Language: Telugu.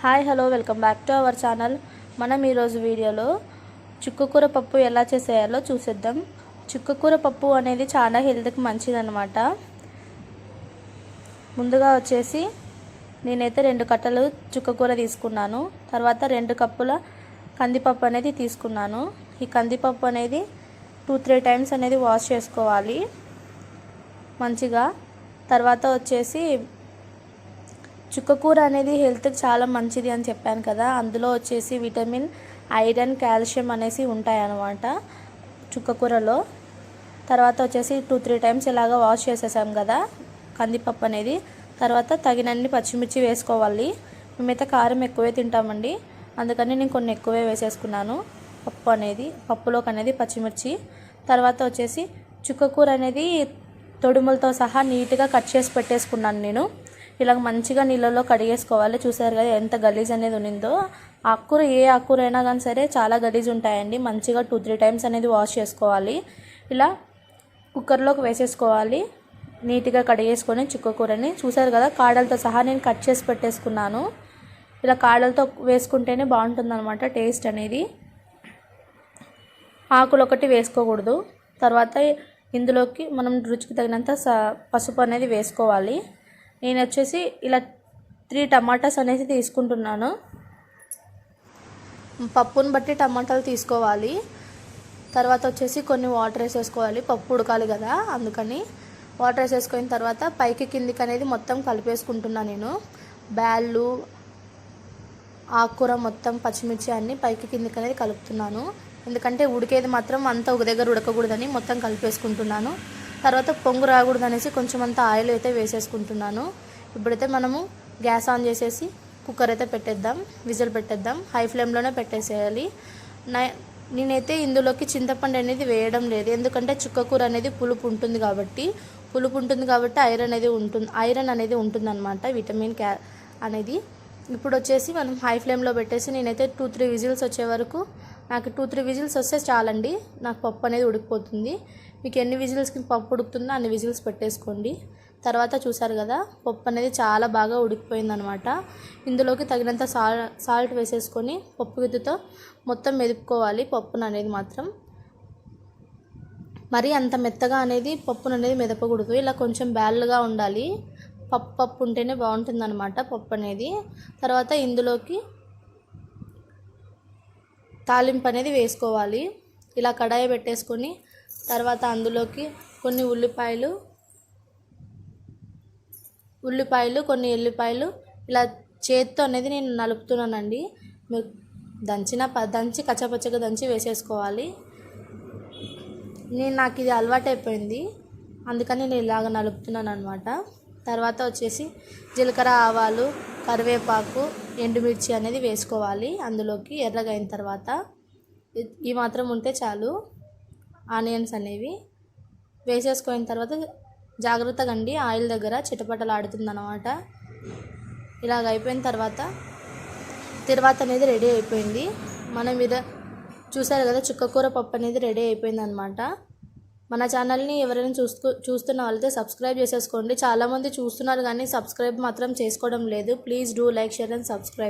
Hi hello welcome back to our channel. మనం ఈరోజు వీడియోలో చుక్కకూర పప్పు ఎలా చేసేయాలో చూసేద్దాం. చుక్కకూర పప్పు అనేది చాలా హెల్త్కి మంచిదన్నమాట. ముందుగా వచ్చేసి నేనైతే రెండు కట్టలు చుక్కకూర తీసుకున్నాను. తర్వాత రెండు కప్పుల కందిపప్పు అనేది తీసుకున్నాను. ఈ కందిపప్పు అనేది టూ త్రీ టైమ్స్ అనేది వాష్ చేసుకోవాలి. మంచిగా తర్వాత వచ్చేసి చుక్కకూర అనేది హెల్త్కి చాలా మంచిది అని చెప్పాను కదా. అందులో వచ్చేసి విటమిన్ ఐరన్ కాల్షియం అనేసి ఉంటాయన్నమాట చుక్కకూరలో. తర్వాత వచ్చేసి టూ త్రీ టైమ్స్ ఇలాగ వాష్ చేసేసాం కదా కందిపప్పు అనేది. తర్వాత తగినన్ని పచ్చిమిర్చి వేసుకోవాలి. మేమైతే కారం ఎక్కువే తింటామండి. అందుకని నేను కొన్ని ఎక్కువే వేసేసుకున్నాను. పప్పు అనేది పప్పులోకి అనేది పచ్చిమిర్చి. తర్వాత వచ్చేసి చుక్కకూర అనేది తొడుములతో సహా నీట్గా కట్ చేసి పెట్టేసుకున్నాను నేను. ఇలా మంచిగా నీళ్ళలో కడిగేసుకోవాలి. చూసారు కదా ఎంత గలీజ్ అనేది ఉన్నిందో. ఆకుకూర ఏ ఆకుకూర అయినా కానీ సరే చాలా గలీజ్ ఉంటాయండి. మంచిగా టూ త్రీ టైమ్స్ అనేది వాష్ చేసుకోవాలి. ఇలా కుక్కర్లోకి వేసేసుకోవాలి. నీట్గా కడిగేసుకొని చుక్కకూరని చూసారు కదా కాడలతో సహా నేను కట్ చేసి పెట్టేసుకున్నాను. ఇలా కాడలతో వేసుకుంటేనే బాగుంటుంది అనమాట టేస్ట్ అనేది. ఆకులు ఒకటి వేసుకోకూడదు. తర్వాత ఇందులోకి మనం రుచికి తగినంత పసుపు అనేది వేసుకోవాలి. నేను వచ్చేసి ఇలా త్రీ టమాటాస్ అనేసి తీసుకుంటున్నాను. పప్పుని బట్టి టమాటాలు తీసుకోవాలి. తర్వాత వచ్చేసి కొన్ని వాటర్ వేసేసుకోవాలి. పప్పు ఉడకాలి కదా అందుకని వాటర్ వేసేసుకున్న తర్వాత పైకి కిందికి అనేది మొత్తం కలిపేసుకుంటున్నాను నేను. బ్యాళ్ళు ఆకుకూర మొత్తం పచ్చిమిర్చి అన్ని పైకి కిందికి అనేది కలుపుతున్నాను. ఎందుకంటే ఉడికేది మాత్రం అంతా ఒక దగ్గర ఉడకకూడదని మొత్తం కలిపేసుకుంటున్నాను. తర్వాత పొంగు రాకూడదు అనేసి కొంచెం అంత ఆయిల్ అయితే వేసేసుకుంటున్నాను. ఇప్పుడైతే మనము గ్యాస్ ఆన్ చేసేసి కుక్కర్ అయితే పెట్టేద్దాం విజిల్ పెట్టేద్దాం హై ఫ్లేమ్లోనే పెట్టేసేయాలి. నేనైతే ఇందులోకి చింతపండు అనేది వేయడం లేదు. ఎందుకంటే చుక్కకూర అనేది పులుపు ఉంటుంది కాబట్టి పులుపు ఉంటుంది కాబట్టి ఐరన్ అనేది ఉంటుంది ఐరన్ అనేది ఉంటుందన్నమాట విటమిన్ క్యా అనేది. ఇప్పుడు వచ్చేసి మనం హై ఫ్లేమ్లో పెట్టేసి నేనైతే టూ త్రీ విజిల్స్ వచ్చే వరకు నాకు టూ త్రీ విజిల్స్ వస్తే చాలండి. నాకు పప్పు అనేది ఉడికిపోతుంది. మీకు ఎన్ని విజిల్స్కి పప్పు ఉడుకుతుందో అన్ని విజిల్స్ పెట్టేసుకోండి. తర్వాత చూసారు కదా పప్పు అనేది చాలా బాగా ఉడికిపోయిందనమాట. ఇందులోకి తగినంత సాల్ సాల్ట్ వేసేసుకొని పప్పు గిద్దుతో మొత్తం మెదుపుకోవాలి పప్పును అనేది మాత్రం. మరి అంత మెత్తగా అనేది పప్పును అనేది మెదపకూడదు. ఇలా కొంచెం బ్యాల్గా ఉండాలి. పప్పు పప్పు ఉంటేనే బాగుంటుంది అనమాట పప్పు అనేది. తర్వాత ఇందులోకి తాలింపు అనేది వేసుకోవాలి. ఇలా కడాయి పెట్టేసుకొని తర్వాత అందులోకి కొన్ని ఉల్లిపాయలు ఉల్లిపాయలు కొన్ని ఎల్లిపాయలు ఇలా చేత్తో అనేది నేను నలుపుతున్నానండి. దంచిన దంచి కచ్చపచ్చగా దంచి వేసేసుకోవాలి. నేను నాకు ఇది అలవాటైపోయింది. అందుకని నేను ఇలాగ నలుపుతున్నాను అనమాట తర్వాత వచ్చేసి జీలకర్ర ఆవాలు కరివేపాకు ఎండుమిర్చి అనేది వేసుకోవాలి. అందులోకి ఎర్రగా అయిన తర్వాత ఈ మాత్రం ఉంటే చాలు. ఆనియన్స్ అనేవి వేసేసుకున్న తర్వాత జాగ్రత్తగా అండి. ఆయిల్ దగ్గర చిటపటలు ఇలాగ అయిపోయిన తర్వాత తర్వాత అనేది రెడీ అయిపోయింది. మనం ఇద చూసారు కదా చుక్కకూర పప్పు అనేది రెడీ అయిపోయింది అనమాట మన ఛానల్ని ఎవరైనా చూస్తూ చూస్తున్న వాళ్ళైతే సబ్స్క్రైబ్ చేసేసుకోండి. చాలామంది చూస్తున్నారు కానీ సబ్స్క్రైబ్ మాత్రం చేసుకోవడం లేదు. Please do like share and subscribe.